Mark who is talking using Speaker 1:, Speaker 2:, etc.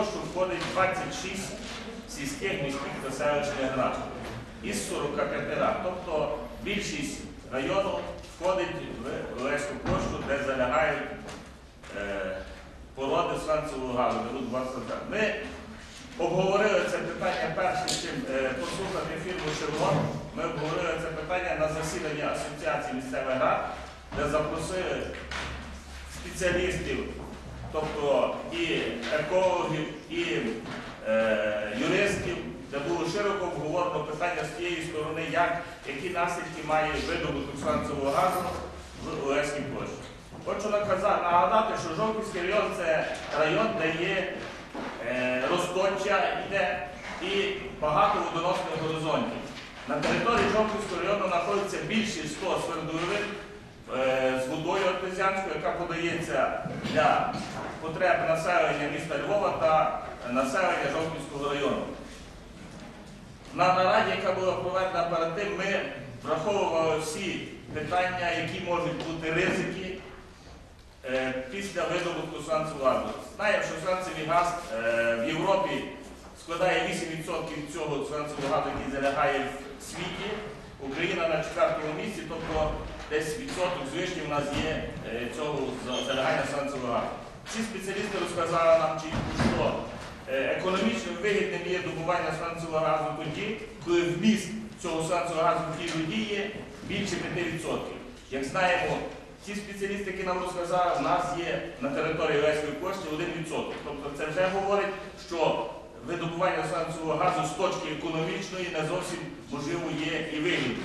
Speaker 1: площу входить 26 сільських міських та селищних рад із 45 рад. Тобто більшість району входить в Олеську площу, де залягають е, породи сланцевого два. Ми обговорили це питання перше, чим е, послухати фірму Шеврон. Ми обговорили це питання на засіданні Асоціації місцевих рад, де запросили спеціалістів, тобто і екологів, і е, юристів, де було широко обговорено питання з тієї сторони, як, які наслідки має видобуток сланцевого газу в Олеській площі. Хочу нагадати, що Жовківський район це район, де є е, розточа йде і багато водоносних горизонтів. На території Жовківського району знаходиться більше 100 свердловин водою артезіанською, яка подається для потреб населення міста Львова та населення Жовківського району. На нараді, яка була проведена перед тим, ми враховували всі питання, які можуть бути ризики е, після видобутку сланцевого. Знаємо, що сланцевий газ е, в Європі складає 8% цього сланцевого газу, який залягає в світі. Україна на четвертому місці, тобто десь відсоток звичні в нас є е, цього за- залягання сланцевого газу. Ці спеціалісти розказали нам що е, економічно вигідним є добування сланцевого газу тоді, коли вміст цього сланцевого газу в тій воді є більше 5%. Як знаємо, ті спеціалісти, які нам розказали, в нас є на території Леської площі 1%. Тобто це вже говорить, що видобування сланцевого газу з точки економічної не зовсім можливо є і вигідне.